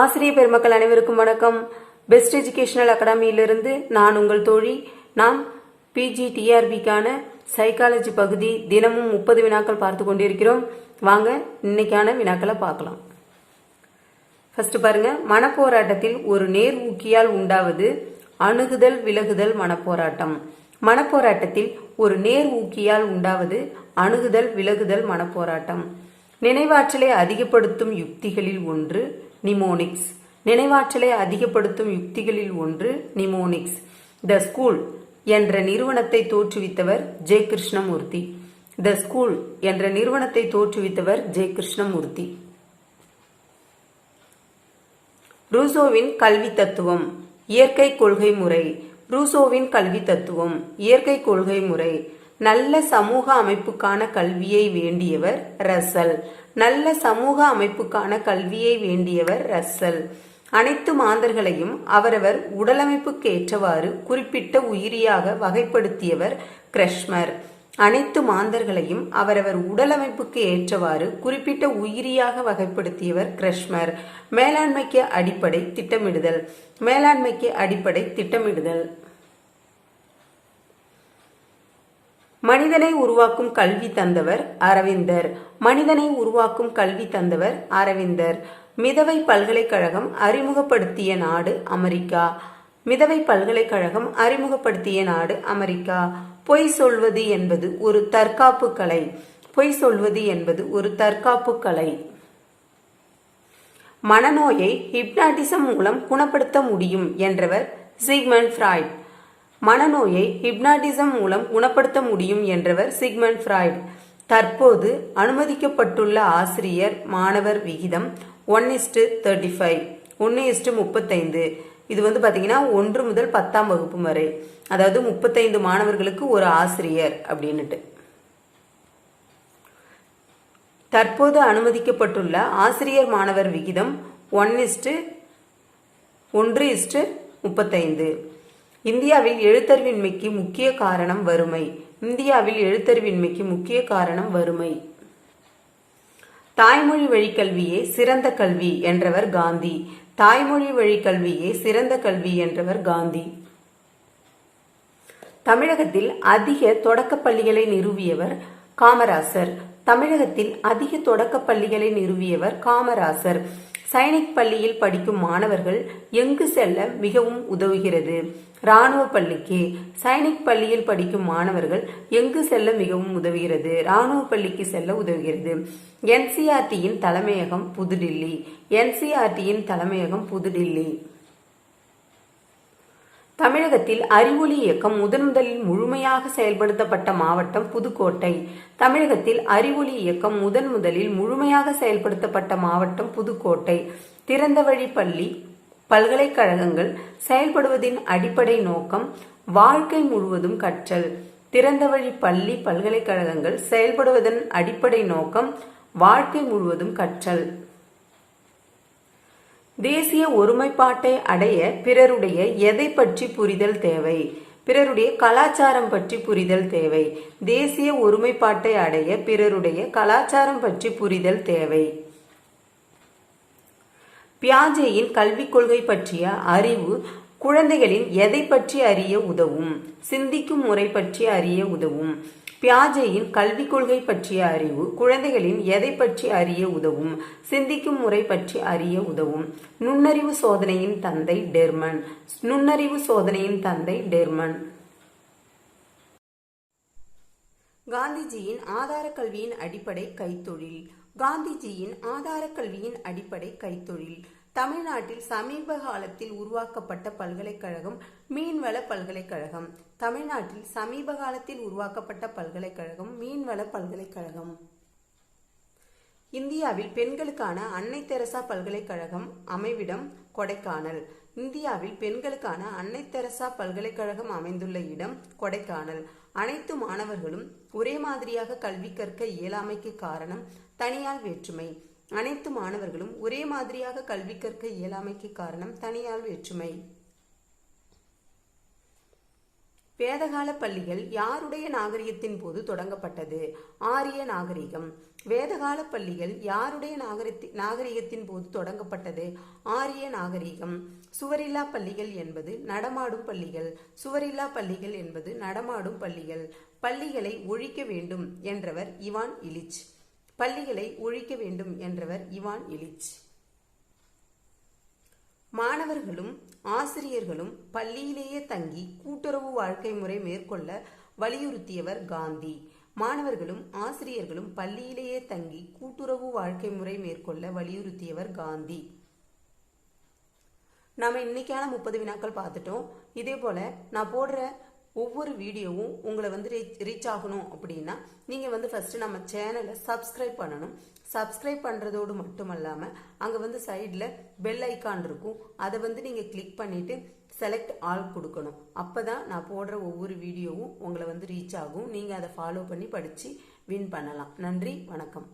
ஆசிரியர் பெருமக்கள் அனைவருக்கும் வணக்கம். பெஸ்ட் எஜுகேஷனல் அகாடமியிலிருந்து நான் உங்கள் தோழி நாம் பிஜி டிஆர்பிக்கான சைக்காலஜி பகுதி தினமும் முப்பது வினாக்கள் பார்த்து கொண்டிருக்கிறோம். வாங்க இன்னைக்கான வினாக்களை பார்க்கலாம். ஃபர்ஸ்ட் பாருங்க மனப்போராட்டத்தில் ஒரு நேர் ஊக்கியால் உண்டாவது அணுகுதல் விலகுதல் மனப்போராட்டம். மனப்போராட்டத்தில் ஒரு நேர் ஊக்கியால் உண்டாவது அணுகுதல் விலகுதல் மனப்போராட்டம். நினைவாற்றலை அதிகப்படுத்தும் யுக்திகளில் ஒன்று நிமோனிக்ஸ் நினைவாற்றலை அதிகப்படுத்தும் யுக்திகளில் ஒன்று நிமோனிக்ஸ் த ஸ்கூல் என்ற நிறுவனத்தை தோற்றுவித்தவர் ஜெய கிருஷ்ணமூர்த்தி த ஸ்கூல் என்ற நிறுவனத்தை தோற்றுவித்தவர் ஜெய கிருஷ்ணமூர்த்தி ரூசோவின் கல்வி தத்துவம். இயற்கை கொள்கை முறை. ரூசோவின் கல்வி தத்துவம். இயற்கை கொள்கை முறை. நல்ல சமூக அமைப்புக்கான கல்வியை வேண்டியவர் ரசல். நல்ல சமூக அமைப்புக்கான கல்வியை வேண்டியவர் ரசல். அனைத்து மாந்தர்களையும் அவரவர் உடலமைப்புக்கு ஏற்றவாறு குறிப்பிட்ட உயிரியாக வகைப்படுத்தியவர் கிரஷ்மர். அனைத்து மாந்தர்களையும் அவரவர் உடலமைப்புக்கு ஏற்றவாறு குறிப்பிட்ட உயிரியாக வகைப்படுத்தியவர் கிரஷ்மர். மேலாண்மைக்கு அடிப்படை திட்டமிடுதல். மேலாண்மைக்கு அடிப்படை திட்டமிடுதல். மனிதனை உருவாக்கும் கல்வி தந்தவர் அரவிந்தர். மனிதனை உருவாக்கும் கல்வி தந்தவர் அரவிந்தர். மிதவை பல்கலைக்கழகம் அறிமுகப்படுத்திய நாடு அமெரிக்கா. மிதவை பல்கலைக்கழகம் அறிமுகப்படுத்திய நாடு அமெரிக்கா. பொய் சொல்வது என்பது ஒரு தற்காப்பு கலை. பொய் சொல்வது என்பது ஒரு தற்காப்பு கலை. மனநோயை ஹிப்னாட்டிசம் மூலம் குணப்படுத்த முடியும் என்றவர் சிக்மண்ட் ஃப்ராய்ட். மனநோயை ஹிப்னாட்டிசம் மூலம் குணப்படுத்த முடியும் என்றவர் சிக்மண்ட் ஃப்ராய்டு. தற்போது அனுமதிக்கப்பட்டுள்ள ஆசிரியர் மாணவர் விகிதம் one is to thirty five. ஒன்று இஸ்டு முப்பத்தைந்து. இது வந்து பார்த்தீங்கன்னா ஒன்று முதல் பத்தாம் வகுப்பு வரை. அதாவது முப்பத்தைந்து மாணவர்களுக்கு ஒரு ஆசிரியர் அப்படின்னுட்டு. தற்போது அனுமதிக்கப்பட்டுள்ள ஆசிரியர் மாணவர் விகிதம் ஒன் இஸ்டு ஒன்று இஸ்டு முப்பத்தைந்து. இந்தியாவில் எழுத்தறிவின்மைக்கு முக்கிய காரணம் வறுமை. இந்தியாவில் எழுத்தறிவின்மைக்கு முக்கிய காரணம் வறுமை. தாய்மொழி வழி கல்வியே சிறந்த கல்வி என்றவர் காந்தி. தாய்மொழி வழி கல்வியே சிறந்த கல்வி என்றவர் காந்தி. தமிழகத்தில் அதிக தொடக்க பள்ளிகளை நிறுவியவர் காமராசர். தமிழகத்தில் அதிக தொடக்க பள்ளிகளை நிறுவியவர் காமராசர். சைனிக் பள்ளியில் படிக்கும் மாணவர்கள் எங்கு செல்ல மிகவும் உதவுகிறது? ராணுவ பள்ளிக்கு சைனிக் பள்ளியில் படிக்கும் மாணவர்கள் எங்கு செல்ல மிகவும் உதவுகிறது? ராணுவ பள்ளிக்கு செல்ல உதவுகிறது. என்சிஆர்டியின் தலைமையகம் புதுடில்லி. என்சிஆர்டியின் தலைமையகம் புதுடில்லி. தமிழகத்தில் அறிவொளி இயக்கம் முதன் முதலில் முழுமையாக செயல்படுத்தப்பட்ட மாவட்டம் புதுக்கோட்டை. தமிழகத்தில் அறிவொளி இயக்கம் முதன் முதலில் முழுமையாக செயல்படுத்தப்பட்ட மாவட்டம் புதுக்கோட்டை. திறந்தவழி பள்ளி பல்கலைக்கழகங்கள் செயல்படுவதின் அடிப்படை நோக்கம் வாழ்க்கை முழுவதும் கற்றல். திறந்தவழி பள்ளி பல்கலைக்கழகங்கள் செயல்படுவதன் அடிப்படை நோக்கம் வாழ்க்கை முழுவதும் கற்றல். தேசிய ஒருமைப்பாட்டை அடைய பிறருடைய எதை பற்றி புரிதல் தேவை? பிறருடைய கலாச்சாரம் பற்றி புரிதல் தேவை. தேசிய ஒருமைப்பாட்டை அடைய பிறருடைய கலாச்சாரம் பற்றி புரிதல் தேவை. பியாஜேயின் கல்விக் கொள்கை பற்றிய அறிவு குழந்தைகளின் எதை பற்றி அறிய உதவும்? சிந்திக்கும் முறை பற்றி அறிய உதவும். பியாஜையின் கல்விக் கொள்கை பற்றிய அறிவு குழந்தைகளின் எதை பற்றி அறிய உதவும்? சிந்திக்கும் முறை பற்றி அறிய உதவும். நுண்ணறிவு சோதனையின் தந்தை டெர்மன். நுண்ணறிவு சோதனையின் தந்தை டெர்மன். காந்திஜியின் ஆதார கல்வியின் அடிப்படை கைத்தொழில். காந்திஜியின் ஆதார கல்வியின் அடிப்படை கைத்தொழில். தமிழ்நாட்டில் சமீப காலத்தில் உருவாக்கப்பட்ட பல்கலைக்கழகம் மீன்வள பல்கலைக்கழகம். தமிழ்நாட்டில் சமீப காலத்தில் உருவாக்கப்பட்ட பல்கலைக்கழகம் மீன்வள பல்கலைக்கழகம். இந்தியாவில் பெண்களுக்கான அன்னை தெரசா பல்கலைக்கழகம் அமைவிடம் கொடைக்கானல். இந்தியாவில் பெண்களுக்கான அன்னை தெரசா பல்கலைக்கழகம் அமைந்துள்ள இடம் கொடைக்கானல். அனைத்து மாணவர்களும் ஒரே மாதிரியாக கல்வி கற்க இயலாமைக்கு காரணம் தனியார் வேற்றுமை. அனைத்து மாணவர்களும் ஒரே மாதிரியாக கல்வி கற்க இயலாமைக்கு காரணம் தனியார் வேற்றுமை. வேதகால பள்ளிகள் யாருடைய நாகரிகத்தின் போது தொடங்கப்பட்டது? ஆரிய நாகரிகம். வேதகால பள்ளிகள் யாருடைய நாகரிகத்தி நாகரிகத்தின் போது தொடங்கப்பட்டது? ஆரிய நாகரிகம். சுவரில்லா பள்ளிகள் என்பது நடமாடும் பள்ளிகள். சுவரில்லா பள்ளிகள் என்பது நடமாடும் பள்ளிகள். பள்ளிகளை ஒழிக்க வேண்டும் என்றவர் இவான் இலிச். பள்ளிகளை ஒழிக்க வேண்டும் என்றவர் இவான் இலிச் மாணவர்களும் ஆசிரியர்களும் பள்ளியிலேயே தங்கி கூட்டுறவு வாழ்க்கை முறை மேற்கொள்ள வலியுறுத்தியவர் காந்தி. மாணவர்களும் ஆசிரியர்களும் பள்ளியிலேயே தங்கி கூட்டுறவு வாழ்க்கை முறை மேற்கொள்ள வலியுறுத்தியவர் காந்தி. நாம் இன்னைக்கான முப்பது வினாக்கள் பார்த்துட்டோம். இதே போல நான் போடுற ஒவ்வொரு வீடியோவும் உங்களை வந்து ரீச் ரீச் ஆகணும் அப்படின்னா நீங்கள் வந்து ஃபஸ்ட்டு நம்ம சேனலை சப்ஸ்கிரைப் பண்ணணும். சப்ஸ்கிரைப் பண்ணுறதோடு மட்டும் இல்லாமல் அங்கே வந்து சைடில் பெல் ஐக்கான் இருக்கும். அதை வந்து நீங்கள் கிளிக் பண்ணிவிட்டு செலக்ட் ஆல் கொடுக்கணும். அப்போ தான் நான் போடுற ஒவ்வொரு வீடியோவும் உங்களை வந்து ரீச் ஆகும். நீங்கள் அதை ஃபாலோ பண்ணி படித்து வின் பண்ணலாம். நன்றி வணக்கம்.